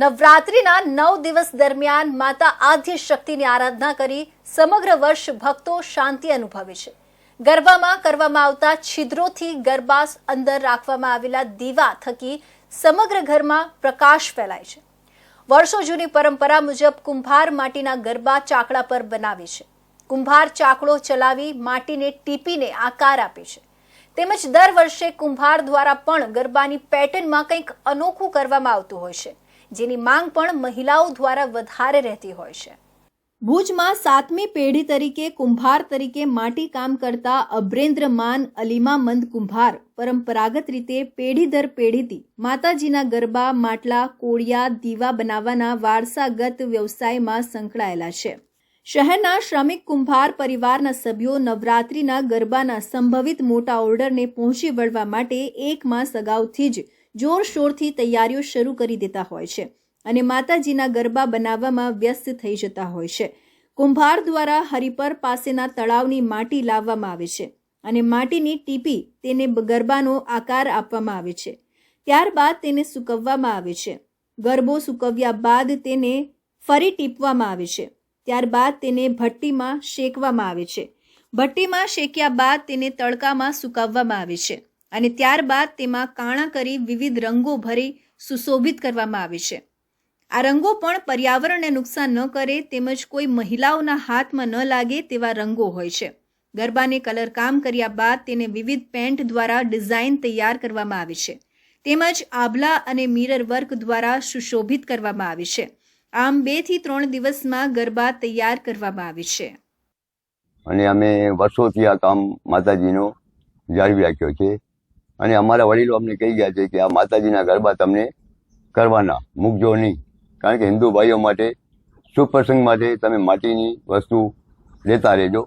નવરાત્રિના નવ દિવસ દરમિયાન માતા આદ્ય શક્તિની આરાધના કરી સમગ્ર વર્ષ ભક્તો શાંતિ અનુભવે છે. ગરબામાં કરવામાં આવતા છિદ્રોથી ગરબા અંદર રાખવામાં આવેલા દીવા થકી સમગ્ર ઘરમાં પ્રકાશ ફેલાય છે. વર્ષો જૂની પરંપરા મુજબ કુંભાર માટીના ગરબા ચાકડા પર બનાવે છે. કુંભાર ચાકડો ચલાવી માટીને ટીપીને આકાર આપે છે. તેમજ દર વર્ષે કુંભાર દ્વારા પણ ગરબાની પેટર્નમાં કંઈક અનોખું કરવામાં આવતું હોય છે. જેની માંગ પણ મહિલાઓ દ્વારા વધારે રહેતી હોય છે. ભુજમાં સાતમી પેઢી તરીકે કુંભાર તરીકે માટી કામ કરતા અબ્રેન્દ્ર માન અલીમામંદ કુંભાર પરંપરાગત રીતે પેઢી દર પેઢીથી માતાજીના ગરબા, માટલા, કોળિયા, દીવા બનાવવાના વારસાગત વ્યવસાયમાં સંકળાયેલા છે. શહેરના શ્રમિક કુંભાર પરિવારના સભ્યો નવરાત્રિના ગરબાના સંભવિત મોટા ઓર્ડરને પહોંચી વળવા માટે એક માસ અગાઉથી જ જોરશોરથી તૈયારીઓ શરૂ કરી દેતા હોય છે અને માતાજીના ગરબા બનાવવામાં વ્યસ્ત થઈ જતા હોય છે. કુંભાર દ્વારા હરિપર પાસેના તળાવની માટી લાવવામાં આવે છે અને માટીની ટીપી તેને ગરબાનો આકાર આપવામાં આવે છે. ત્યારબાદ તેને સૂકવવામાં આવે છે. ગરબો સૂકવ્યા બાદ તેને ફરી ટીપવામાં આવે છે. ત્યારબાદ તેને ભઠ્ઠીમાં શેકવામાં આવે છે. ભઠ્ઠીમાં શેક્યા બાદ તેને તડકામાં સુકાવવામાં આવે છે. અને ત્યારબાદ તેમાં કાણા કરી વિવિધ રંગો ભરી સુશોભિત કરવામાં આવે છે. આ રંગો પણ પર્યાવરણને નુકસાન ન કરે તેમજ કોઈ મહિલાઓના હાથમાં ન લાગે તેવા રંગો હોય છે. ગરબાને કલર કામ કર્યા બાદ તેને વિવિધ પેન્ટ દ્વારા ડિઝાઇન તૈયાર કરવામાં આવે છે. તેમજ આભલા અને મિરર વર્ક દ્વારા સુશોભિત કરવામાં આવે છે. આમ બેથી ત્રણ દિવસમાં ગરબા તૈયાર કરવામાં આવે છે. અને અમે વર્ષોથી આ કામ માતાજીનો જાળવી રાખ્યો છે. અને અમારા વડીલો અમને કહી ગયા છે કે આ માતાજીના ગરબા તમને કરવાના, મૂકજો નહીં. કારણ કે હિન્દુ ભાઈઓ માટે શુભ પ્રસંગ માટે તમે માટીની વસ્તુ લેતા રહેજો.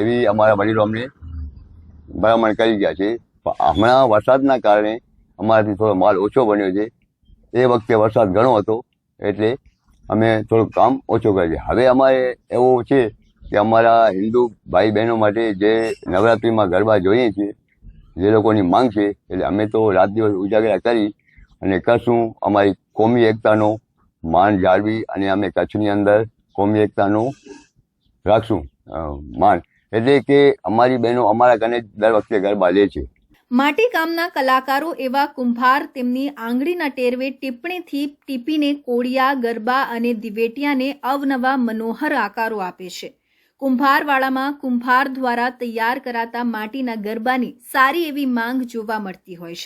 એવી અમારા વડીલો અમને ભલામણ કરી ગયા છે. હમણાં વરસાદના કારણે અમારાથી થોડો માલ ઓછો બન્યો છે. એ વખતે વરસાદ ઘણો હતો, એટલે અમે થોડુંક કામ ઓછું કરીએ હવે અમારે એવું છે કે અમારા હિન્દુ ભાઈ બહેનો માટે જે નવરાત્રિમાં ગરબા જોઈએ છીએ જે લોકોની માંગ છે, એટલે અમે તો રાત દિવસ ઉજાગરા કરી અને કરશું અમારી કોમી એકતાનો માન જાળવી અને અમે કચ્છની અંદર કોમી એકતાનું રાખશું માન. એટલે કે અમારી બહેનો અમારા કને દર વખતે ગરબા લે છે. માટી કામના કલાકારો એવા કુંભાર તેમની આંગળીના ટેરવે ટિપ્પણીથી ટીપીને કોળિયા, ગરબા અને દિવેટિયાને અવનવા મનોહર આકારો આપે છે. કુંભારવાળામાં કુંભાર દ્વારા તૈયાર કરાતા માટીના ગરબાની સારી એવી માંગ જોવા મળતી હોય છે.